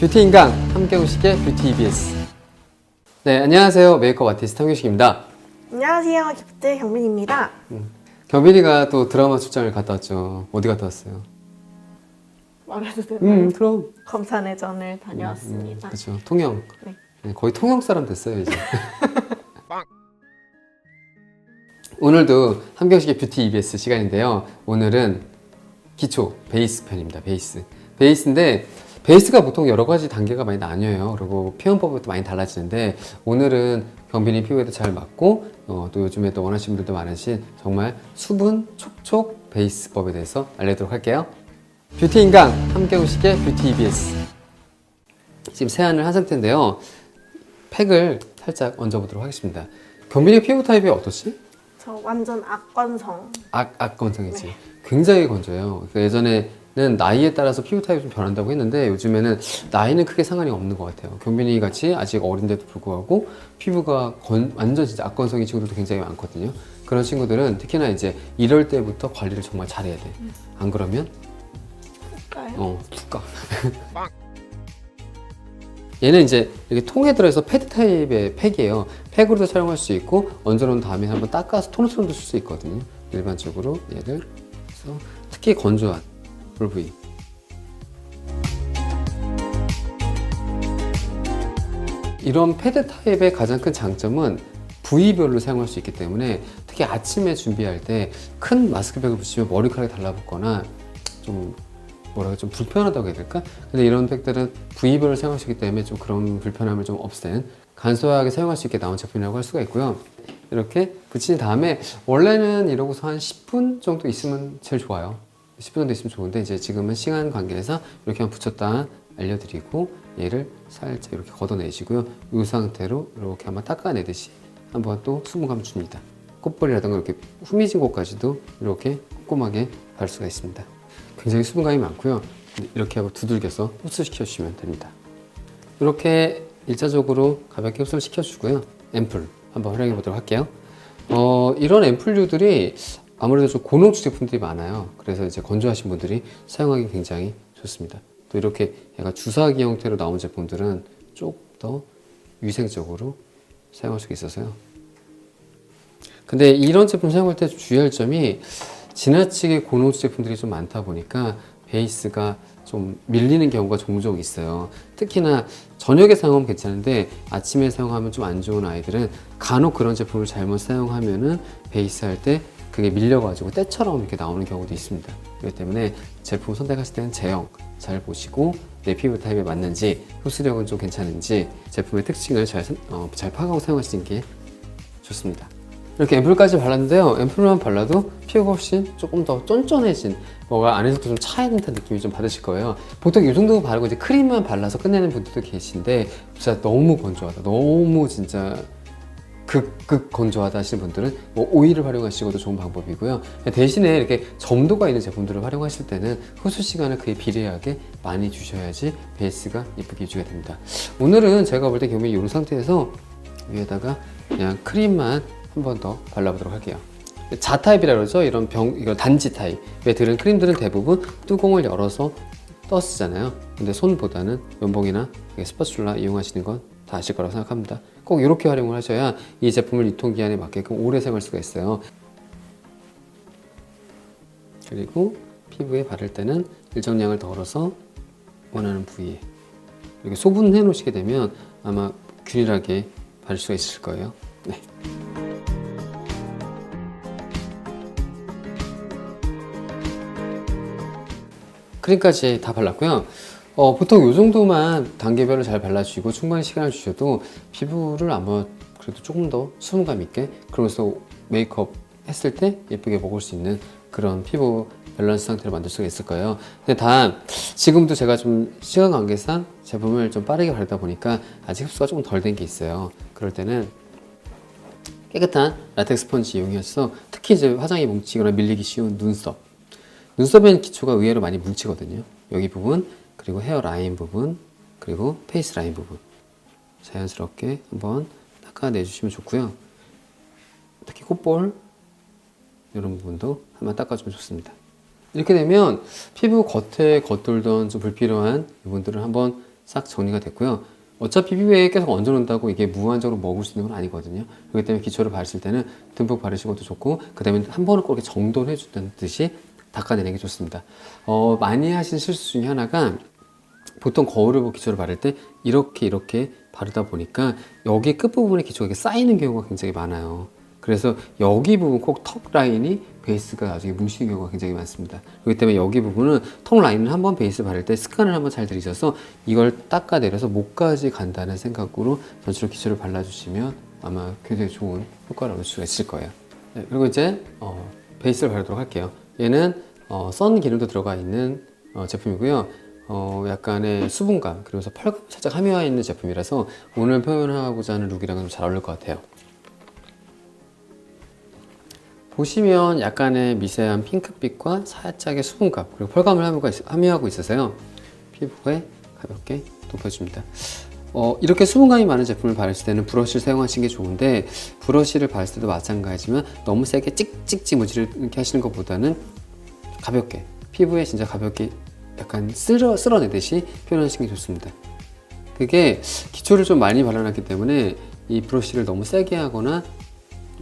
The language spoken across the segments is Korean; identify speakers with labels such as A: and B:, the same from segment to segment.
A: 뷰티 인강 함경식의 뷰티 EBS. 네, 안녕하세요. 메이크업 아티스트 함경식입니다.
B: 안녕하세요. 기프트 경민입니다.
A: 경빈이가 또 드라마 출장을 갔다 왔죠. 어디 갔다 왔어요?
B: 말해도 되나요?
A: 음, 그럼.
B: 검사내전을 다녀왔습니다.
A: 그렇죠. 통영.
B: 네.
A: 네, 거의 통영 사람 됐어요, 이제. 오늘도 함경식의 뷰티 EBS 시간인데요. 오늘은 기초 베이스 편입니다. 베이스. 베이스인데 베이스가 보통 여러 가지 단계가 많이 나뉘어요. 그리고 표현법도 많이 달라지는데 오늘은 경빈이 피부에도 잘 맞고 어, 또 요즘에 또 원하시는 분들도 많으신 정말 수분 촉촉 베이스법에 대해서 알려드리도록 할게요. 뷰티 인강 함경식의 뷰티 EBS. 지금 세안을 한 상태인데요. 팩을 살짝 얹어보도록 하겠습니다. 경빈이 피부 타입이 어떻지?
B: 저 완전 악건성.
A: 악, 악건성이지. 굉장히 건조해요. 그 예전에 는 나이에 따라서 피부 타입이 좀 변한다고 했는데 요즘에는 나이는 크게 상관이 없는 것 같아요. 경빈이 같이 아직 어린데도 불구하고 피부가 건, 완전 진짜 악건성인 친구들도 굉장히 많거든요. 그런 친구들은 특히나 이제 이럴 때부터 관리를 정말 잘해야 돼. 안 그러면? 어, 푹 가. 얘는 이제 이렇게 통에 들어서 패드 타입의 팩이에요. 팩으로도 사용할 수 있고 얹어놓은 다음에 한번 닦아서 토너처럼도 쓸수 있거든요. 일반적으로 얘를 그래서 특히 건조한 볼 부위. 이런 패드 타입의 가장 큰 장점은 부위별로 사용할 수 있기 때문에 특히 아침에 준비할 때 큰 마스크팩을 붙이면 머리카락이 달라붙거나 좀 뭐라고 좀 불편하다고 해야 될까? 근데 이런 팩들은 부위별로 사용할 수 있기 때문에 좀 그런 불편함을 좀 없앤 간소하게 사용할 수 있게 나온 제품이라고 할 수가 있고요. 이렇게 붙인 다음에 원래는 이러고서 한 10분 정도 있으면 제일 좋아요. 10분 정도 있으면 좋은데 이제 지금은 시간 관계에서 이렇게만 붙였다 알려드리고 얘를 살짝 이렇게 걷어내시고요. 이 상태로 이렇게 한번 닦아내듯이 한번 또 수분감 줍니다. 꽃볼이라든가 이렇게 후미진 곳까지도 이렇게 꼼꼼하게 바를 수가 있습니다. 굉장히 수분감이 많고요. 이렇게 하고 두들겨서 흡수시켜 주시면 됩니다. 이렇게 일차적으로 가볍게 흡수를 시켜주고요. 앰플 한번 활용해 보도록 할게요. 어, 이런 앰플류들이 아무래도 좀 고농축 제품들이 많아요. 그래서 이제 건조하신 분들이 사용하기 굉장히 좋습니다. 또 이렇게 약간 주사기 형태로 나온 제품들은 좀더 위생적으로 사용할 수 있어서요. 근데 이런 제품 사용할 때 주의할 점이 지나치게 고농축 제품들이 좀 많다 보니까 베이스가 좀 밀리는 경우가 종종 있어요. 특히나 저녁에 사용하면 괜찮은데 아침에 사용하면 좀 안 좋은 아이들은 간혹 그런 제품을 잘못 사용하면은 베이스 할 때 그게 밀려가지고 때처럼 이렇게 나오는 경우도 있습니다. 그렇기 때문에 제품 선택하실 때는 제형 잘 보시고 내 피부 타입에 맞는지 흡수력은 좀 괜찮은지 제품의 특징을 잘, 선- 어, 잘 파악하고 사용하시는 게 좋습니다. 이렇게 앰플까지 발랐는데요. 앰플만 발라도 피부가 훨씬 조금 더 쫀쫀해진 뭐가 안에서부터 좀 차있는 듯한 느낌이 좀 받으실 거예요. 보통 이 정도 바르고 이제 크림만 발라서 끝내는 분들도 계신데 진짜 너무 건조하다. 너무 진짜 극극 건조하다 하시는 분들은 뭐 오일을 활용하시고도 좋은 방법이고요. 대신에 이렇게 점도가 있는 제품들을 활용하실 때는 흡수 시간을 그에 비례하게 많이 주셔야지 베이스가 예쁘게 유지가 됩니다. 오늘은 제가 볼 때 경미 이런 상태에서 위에다가 그냥 크림만 한 번 더 발라보도록 할게요. 자 타입이라 그러죠. 이런 병, 이거 단지 타입에 들은 크림들은 대부분 뚜껑을 열어서 떠 쓰잖아요. 근데 손보다는 면봉이나 스파츌라 이용하시는 건 다 아실 거라고 생각합니다. 꼭 이렇게 활용을 하셔야 이 제품을 유통기한에 맞게끔 오래 사용할 수가 있어요. 그리고 피부에 바를 때는 일정량을 덜어서 원하는 부위에 이렇게 소분해 놓으시게 되면 아마 균일하게 바를 수가 있을 거예요. 네. 크림까지 다 발랐고요. 어, 보통 이 정도만 단계별로 잘 발라주시고 충분히 시간을 주셔도 피부를 아마 그래도 조금 더 수분감 있게 그러면서 메이크업 했을 때 예쁘게 먹을 수 있는 그런 피부 밸런스 상태를 만들 수가 있을 거예요. 근데 단 지금도 제가 좀 시간 관계상 제품을 좀 빠르게 바르다 보니까 아직 흡수가 조금 덜 된 게 있어요. 그럴 때는 깨끗한 라텍스 스펀지 이용해서 특히 이제 화장이 뭉치거나 밀리기 쉬운 눈썹 눈썹엔 기초가 의외로 많이 뭉치거든요. 여기 부분, 그리고 헤어 라인 부분, 그리고 페이스 라인 부분. 자연스럽게 한번 닦아내주시면 좋고요. 특히 콧볼, 이런 부분도 한번 닦아주면 좋습니다. 이렇게 되면 피부 겉에 겉돌던 좀 불필요한 부분들을 한번 싹 정리가 됐고요. 어차피 피부에 계속 얹어놓는다고 이게 무한적으로 먹을 수 있는 건 아니거든요. 그렇기 때문에 기초를 바르실 때는 듬뿍 바르시는 것도 좋고, 그 다음에 한 번은 꼭 정돈해 주는 듯이 닦아내는 게 좋습니다. 어, 많이 하신 실수 중에 하나가 보통 거울을 기초를 바를 때 이렇게 이렇게 바르다 보니까 여기 끝부분에 기초가 쌓이는 경우가 굉장히 많아요. 그래서 여기 부분 꼭 턱 라인이 베이스가 나중에 뭉치는 경우가 굉장히 많습니다. 그렇기 때문에 여기 부분은 턱 라인을 한번 베이스 바를 때 습관을 한번 잘 들이셔서 이걸 닦아내려서 목까지 간다는 생각으로 전체로 기초를 발라주시면 아마 굉장히 좋은 효과를 얻을 수가 있을 거예요. 네, 그리고 이제 어, 베이스를 바르도록 할게요. 얘는 어, 선 기름도 들어가 있는 어, 제품이고요. 어, 약간의 수분감 그리고서 펄감 살짝 함유화 있는 제품이라서 오늘 표현하고자 하는 룩이랑은 좀 잘 어울릴 것 같아요. 보시면 약간의 미세한 핑크빛과 살짝의 수분감 그리고 펄감을 함유하고 있어서요 피부에 가볍게 돋궈줍니다. 어, 이렇게 수분감이 많은 제품을 바르실 때는 브러쉬를 사용하시는 게 좋은데 브러쉬를 바를 때도 마찬가지지만 너무 세게 찍찍찍 무지를 이렇게 하시는 것보다는 가볍게 피부에 진짜 가볍게 약간 쓸어, 쓸어내듯이 표현하시는 게 좋습니다. 그게 기초를 좀 많이 발라놨기 때문에 이 브러쉬를 너무 세게 하거나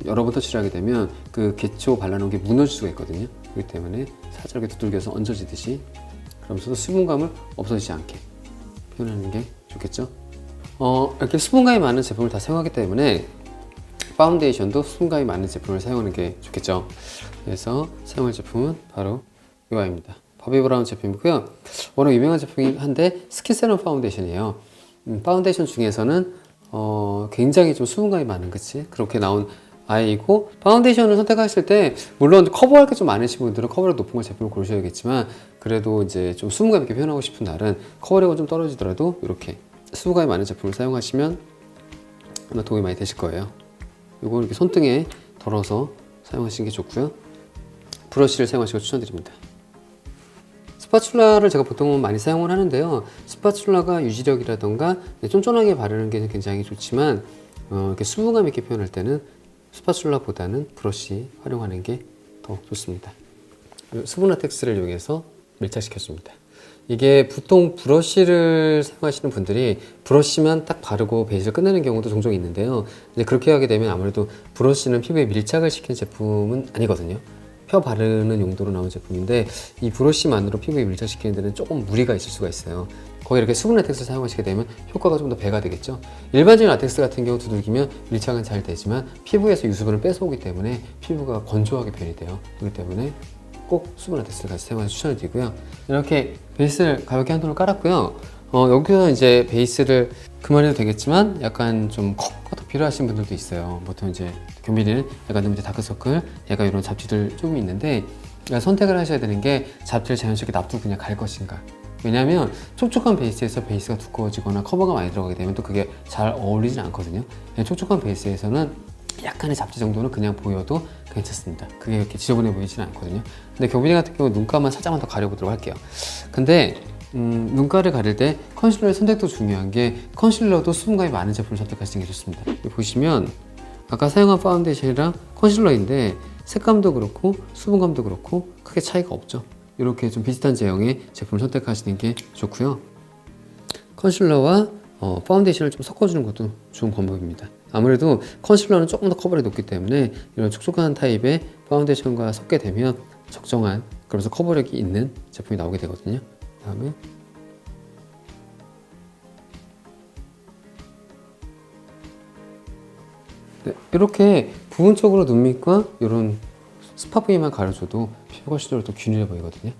A: 여러 번 터치를 하게 되면 그 기초 발라놓은 게 무너질 수가 있거든요. 그렇기 때문에 살짝 두들겨서 얹어지듯이 그러면서도 수분감을 없어지지 않게 표현하는 게 좋겠죠. 어, 이렇게 수분감이 많은 제품을 다 사용하기 때문에 파운데이션도 수분감이 많은 제품을 사용하는 게 좋겠죠. 그래서 사용할 제품은 바로 이와입니다. 버비 브라운 제품이고요. 워낙 유명한 제품이긴 한데 스킨세럼 파운데이션이에요. 음, 파운데이션 중에서는 어, 굉장히 좀 수분감이 많은 그치? 그렇게 나온 아이고 파운데이션을 선택하실 때 물론 커버할 게 좀 많으신 분들은 커버력 높은 걸 제품을 고르셔야겠지만 그래도 이제 좀 수분감 있게 표현하고 싶은 날은 커버력은 좀 떨어지더라도 이렇게 수분감이 많은 제품을 사용하시면 아마 도움이 많이 되실 거예요. 이거 이렇게 손등에 덜어서 사용하시는 게 좋고요. 브러쉬를 사용하시고 추천드립니다. 스파츌라를 제가 보통은 많이 사용을 하는데요. 스파츌라가 유지력이라던가 쫀쫀하게 바르는 게 굉장히 좋지만 어, 이렇게 수분감 있게 표현할 때는 스파츌라보다는 브러쉬 활용하는 게 더 좋습니다. 수분 라텍스를 이용해서 밀착시켰습니다. 이게 보통 브러쉬를 사용하시는 분들이 브러쉬만 딱 바르고 베이스를 끝내는 경우도 종종 있는데요. 이제 그렇게 하게 되면 아무래도 브러쉬는 피부에 밀착을 시키는 제품은 아니거든요. 펴 바르는 용도로 나온 제품인데 이 브러쉬만으로 피부에 밀착시키는 데는 조금 무리가 있을 수가 있어요. 거기 이렇게 수분 라텍스를 사용하시게 되면 효과가 좀 더 배가 되겠죠. 일반적인 라텍스 같은 경우 두들기면 밀착은 잘 되지만 피부에서 유수분을 뺏어오기 때문에 피부가 건조하게 변이 돼요. 그렇기 때문에 꼭 수분 라텍스를 같이 사용하는 추천을 드리고요. 이렇게 베이스를 가볍게 한 톤을 깔았고요. 어, 여기서 이제 베이스를 그만해도 되겠지만 약간 좀더 필요하신 분들도 있어요. 보통 이제 견비리는 약간 좀 이제 다크서클, 약간 이런 잡티들 좀 있는데 그러니까 선택을 하셔야 되는 게 잡티를 자연스럽게 놔두고 그냥 갈 것인가. 왜냐하면 촉촉한 베이스에서 베이스가 두꺼워지거나 커버가 많이 들어가게 되면 또 그게 잘 어울리진 않거든요. 촉촉한 베이스에서는 약간의 잡티 정도는 그냥 보여도 괜찮습니다. 그게 이렇게 지저분해 보이지는 않거든요. 근데 교빈이 같은 경우 눈가만 살짝만 더 가려보도록 할게요. 근데 음, 눈가를 가릴 때 컨실러의 선택도 중요한 게 컨실러도 수분감이 많은 제품을 선택하시는 게 좋습니다. 보시면 아까 사용한 파운데이션이랑 컨실러인데 색감도 그렇고 수분감도 그렇고 크게 차이가 없죠. 이렇게 좀 비슷한 제형의 제품을 선택하시는 게 좋고요. 컨실러와 어, 파운데이션을 좀 섞어주는 것도 좋은 방법입니다. 아무래도 컨실러는 조금 더 커버력이 높기 때문에 이런 촉촉한 타입의 파운데이션과 섞게 되면 적정한 그래서 커버력이 있는 제품이 나오게 되거든요. 다음에 네, 이렇게 부분적으로 눈 밑과 이런 스파 부위만 가려줘도 피부가 더 균일해 보이거든요.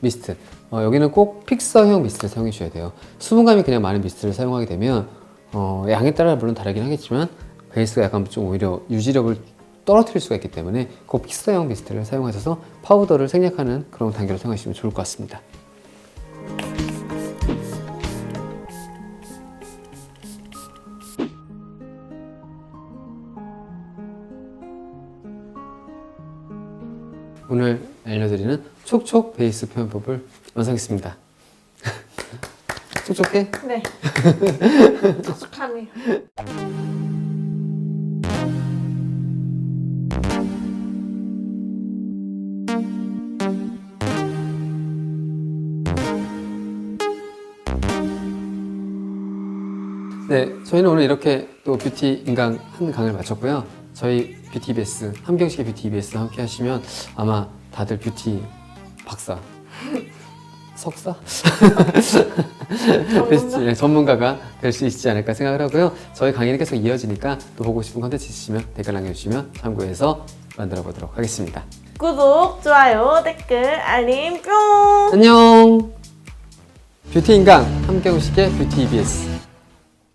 A: 미스트. 어, 여기는 꼭 픽서형 미스트를 사용해 주셔야 돼요. 수분감이 그냥 많은 미스트를 사용하게 되면 어, 양에 따라 물론 다르긴 하겠지만 베이스가 약간 좀 오히려 유지력을 떨어뜨릴 수가 있기 때문에 꼭 픽서형 미스트를 사용하셔서 파우더를 생략하는 그런 단계로 사용하시면 좋을 것 같습니다. 오늘 알려드리는 촉촉 베이스 표현법을 완성했습니다. 촉촉해?
B: 네. 촉촉하네요.
A: 네, 저희는 오늘 이렇게 또 뷰티 인강 한 강을 마쳤고요. 저희 뷰티 EBS, 함경식의 뷰티 EBS 함께 하시면 아마 다들 뷰티 박사, 석사?
B: 전문가?
A: 네, 전문가가 될 수 있지 않을까 생각을 하고요. 저희 강의는 계속 이어지니까 또 보고 싶은 컨텐츠 있으시면 댓글 남겨주시면 참고해서 만들어 보도록 하겠습니다.
B: 구독, 좋아요, 댓글, 알림 뿅!
A: 안녕! 뷰티 인강 함경식의 뷰티 EBS